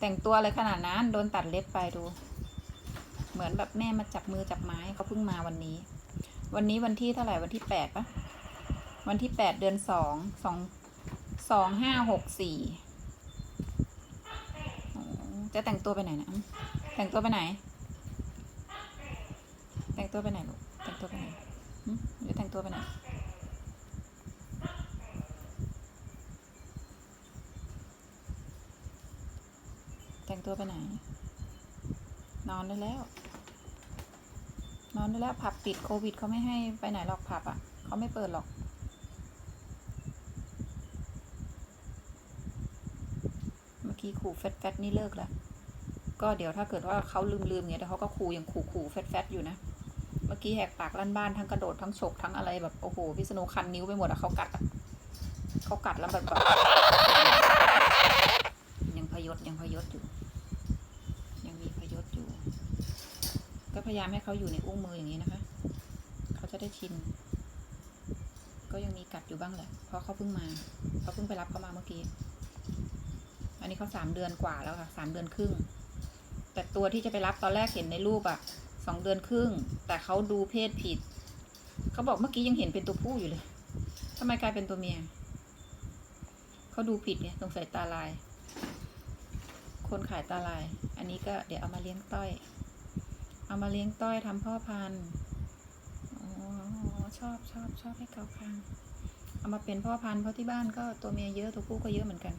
แต่งตัวอะไรขนาดนั้น โดนตัดเล็บไปดู เหมือนแบบแม่มาจับมือจับไม้เขาเพิ่งมาวันนี้ วันนี้วันที่เท่าไหร่วันที่แปดปะวันที่แปดเดือนสองสองสองห้าหกสี่จะแต่งตัวไปไหนนะแต่งตัวไปไหน แต่งตัวไปไหนลูกแต่งตัวไปไหนจะแต่งตัวไปไหน แต่งตัวไปไหน นอนได้แล้ว นอนได้แล้วผับปิดโควิดเขาไม่ให้ไปไหนหรอกผับอะเขาไม่เปิดหรอกเมื่อกี้ขู่แฟตแฟตนี่เลิกแล้วก็เดี๋ยวถ้าเกิดว่าเขาลืมลืมๆเงี้ยเดี๋ยวเขาก็ขู่ยังขู่ขู่แฟตแฟตอยู่นะ เมื่อกี้แหกปากลั่นบ้านทั้งกระโดดทั้งฉกทั้งอะไรแบบโอ้โหพี่สโนุคันนิ้วไปหมดอะเขากัดอะเขากัดแล้วแบบ ศยังพยศอยู่ ยังมีพยศอยู่ ก็พยายามให้เขาอยู่ในอุ้งมืออย่างนี้นะคะ เขาจะได้ชิน ก็ยังมีกัดอยู่บ้างแหละ เพราะเขาเพิ่งมาเขาเพิ่งไปรับเขามาเมื่อกี้ อันนี้เขาสามเดือนกว่าแล้วค่ะสามเดือนครึ่ง แต่ตัวที่จะไปรับตอนแรกเห็นในรูปอะสองเดือนครึ่ง แต่เขาดูเพศผิด เขาบอกเมื่อกี้ยังเห็นเป็นตัวผู้อยู่เลยทำไมกลายเป็นตัวเมียเขาดูผิดเนี่ยสงสัยตาลาย คนขายตาลาย อันนี้ก็เดี๋ยวเอามาเลี้ยงต้อย เอามาเลี้ยงต้อยทำพ่อพันธุ์อ๋อชอบชอบชอบให้เกาคางเอามาเป็นพ่อพันธุ์เพราะที่บ้านก็ตัวเมียเยอะตัวผู้ก็เยอะเหมือนกัน